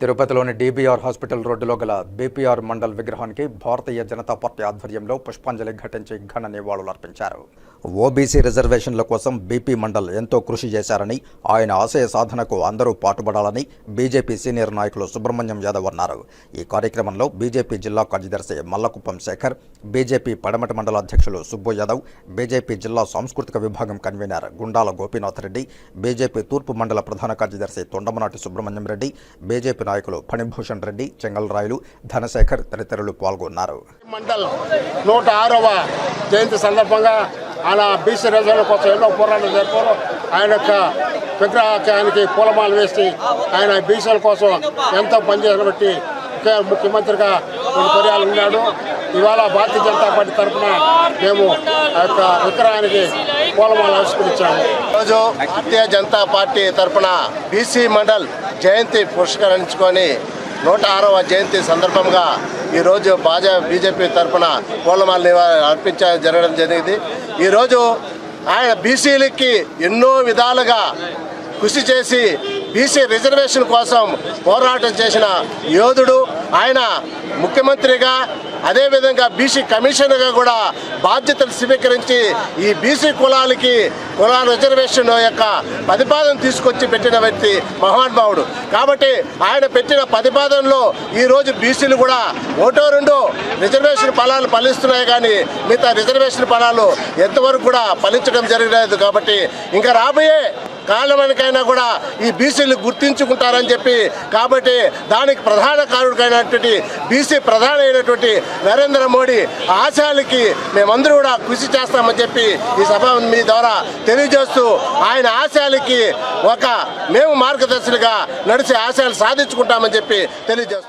తిరుపతిలోని DBR hospital రోడ్డులో గల బీపీఆర్ మండల్ విగ్రహానికి భారతీయ జనతా పార్టీ ఆధ్వర్యంలో పుష్పాంజలి ఘటించి ఘన నివాళులర్పించారు ఓబీసీ రిజర్వేషన్ల కోసం బీపీ మండల్ ఎంతో కృషి చేశారని ఆయన ఆశయ సాధనకు అందరూ పాటుపడాలని బీజేపీ సీనియర్ నాయకులు సుబ్రహ్మణ్యం యాదవ్ అన్నారు. ఈ కార్యక్రమంలో బీజేపీ జిల్లా కార్యదర్శి మల్లకుప్పం శేఖర్ బీజేపీ పడమటి మండల అధ్యక్షులు సుబ్బు యాదవ్ బీజేపీ జిల్లా సాంస్కృతిక విభాగం కన్వీనర్ గుండాల గోపీనాథ్ రెడ్డి బీజేపీ తూర్పు మండల ప్రధాన కార్యదర్శి తొండమనాటి సుబ్రహ్మణ్యం రెడ్డి బీజేపీ నాయకులు ఫణిభూషణ్ రెడ్డి చెంగల్రాయులు ధనశేఖర్ తదితరులు పాల్గొన్నారు. మండల్ నూట ఆరవ జయంతి సందర్భంగా ఆయన బీసీ రిజర్వ్ కోసం ఎన్నో పోరాటం జరిపారు ఆయన యొక్క విగ్రహానికి పూలమాల వేసి ఆయన బీసీల కోసం ఎంతో పనిచేసిన బట్టి ముఖ్యమంత్రిగా కొన్ని పర్యాలు ఉన్నాడు. ఇవాళ భారతీయ జనతా పార్టీ తరఫున మేము ఆ యొక్క విగ్రహానికి పూలమాల ఆవిష్కరించాము. ఈరోజు భారతీయ జనతా పార్టీ తరఫున బీసీ మండల్ జయంతి పురస్కరించుకొని నూట ఆరవ జయంతి సందర్భంగా ఈరోజు భాజా బీజేపీ తరఫున పూలమాల నివా- అర్పించడం జరగడం జరిగింది. ఈరోజు ఆయన బీసీలకి ఎన్నో విధాలుగా కృషి చేసి బీసీ రిజర్వేషన్ కోసం పోరాటం చేసిన యోధుడు ఆయన ముఖ్యమంత్రిగా అదేవిధంగా బీసీ కమిషనర్గా కూడా బాధ్యతలు స్వీకరించి ఈ బీసీ కులాలకి కులాల రిజర్వేషన్ యొక్క ప్రతిపాదన తీసుకొచ్చి పెట్టిన వ్యక్తి మహానుభావుడు కాబట్టి ఆయన పెట్టిన ప్రతిపాదనలో ఈరోజు బీసీలు కూడా ఒకటో రెండు రిజర్వేషన్ ఫలాలు ఫలిస్తున్నాయి కానీ మిగతా రిజర్వేషన్ ఫలాలు ఎంతవరకు కూడా ఫలించడం జరగలేదు కాబట్టి ఇంకా రాబోయే కాలమనికైనా కూడా ఈ బీసీలు గుర్తించుకుంటారని చెప్పి కాబట్టి దానికి ప్రధాన కారుడికైనటువంటి బీసీ ప్రధాన అయినటువంటి నరేంద్ర మోడీ ఆశయాలకి మేమందరూ కూడా కృషి చేస్తామని చెప్పి ఈ సభ మీ ద్వారా తెలియజేస్తూ ఆయన ఆశయాలకి ఒక మేము మార్గదర్శులుగా నడిచే ఆశయాలు సాధించుకుంటామని చెప్పి తెలియజేస్తాం